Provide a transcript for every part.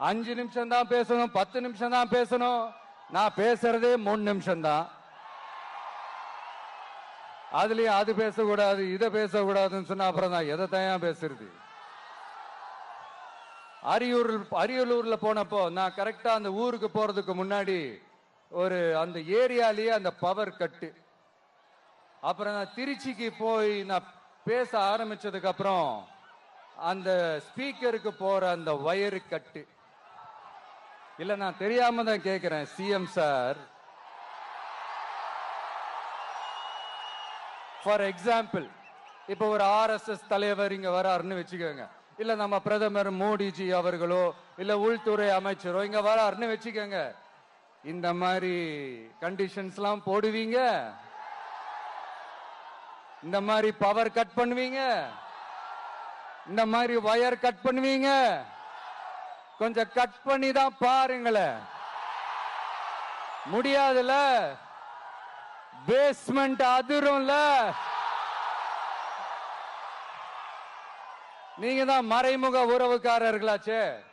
அஞ்சு நிமிஷம் தான் பேசணும் பத்து நிமிஷம் தான் பேசணும். நான் பேசுறதே மூணு நிமிஷம் தான் அதுலயும் அது பேசக்கூடாது இதை பேசக்கூடாதுன்னு சொன்னா அப்புறம் நான் எதை தான் பேசுறது? அரியூர் அரியலூர்ல போனப்போ நான் கரெக்டா அந்த ஊருக்கு போறதுக்கு முன்னாடி ஒரு அந்த ஏரியாலேயே அந்த பவர் கட்டு அப்புறம் நான் திருச்சிக்கு போய் நான் பேச ஆரம்பிச்சதுக்கு அப்புறம் அந்த ஸ்பீக்கருக்கு போற அந்த வயரு கட்டு இல்ல நான் தெரியாம தான் கேக்குறேன். சிஎம் சார் ஃபார் எக்ஸாம்பிள் இப்போ ஒரு ஆர்எஸ்எஸ் தலைவர் இங்க வராருன்னு வச்சுக்கோங்க. இல்ல நம்ம பிரதமர் மோடிஜி அவர்களோ இல்ல உள்துறை அமைச்சரோ இங்க வராருன்னு வச்சுக்கோங்க. இந்த மாதிரி கண்டிஷன்ஸ்லாம் போடுவீங்க. இந்த மாதிரி பவர் கட் பண்ணுவீங்க. இந்த மாதிரி வயர் கட் பண்ணுவீங்க. கொஞ்சம் கட் பண்ணி தான் பாருங்களேன். முடியாதுல பேஸ்மெண்ட் அதிரும்ல? நீங்க தான் மறைமுக உறவுக்காரர்களாச்சே.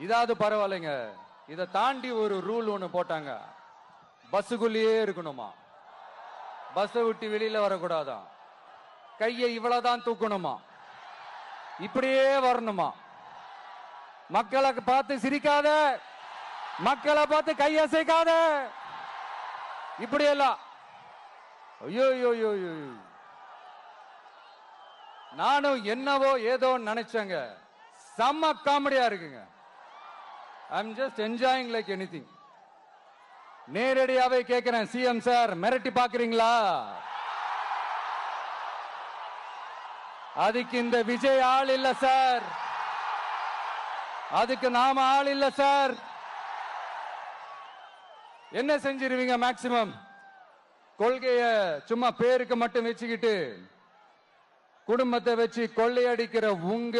இதாவது பரவாயில்லைங்க. இதை தாண்டி ஒரு ரூல் ஒன்று போட்டாங்க. பஸ்ஸுக்குள்ளேயே இருக்கணுமா? பஸ்ஸை விட்டு வெளியில வரக்கூடாதான் கையை இவ்வளவுதான் தூக்கணுமா? இப்படியே வரணுமா? மக்களை பார்த்து சிரிக்காத மக்களை பார்த்து கையசைக்காத இப்படி எல்லாம் ஐயோ ஐயோ நானும் என்னவோ ஏதோ நினைச்சேங்க. செம்ம காமெடியா இருக்குங்க. I am just enjoying like any நேரடியாவே கேட்கிறேன் சிஎம் சார் மிரட்டி பாக்குறீங்களா அதுக்கு இந்த விஜய் ஆள் இல்ல சார் அதுக்கு நாம ஆள் இல்ல சார். என்ன செஞ்சிருவீங்க மேக்சிமம் கொள்கைய சும்மா பேருக்கு மட்டும் வச்சுக்கிட்டு குடும்பத்தை வச்சு கொள்ளையடிக்கிற உங்க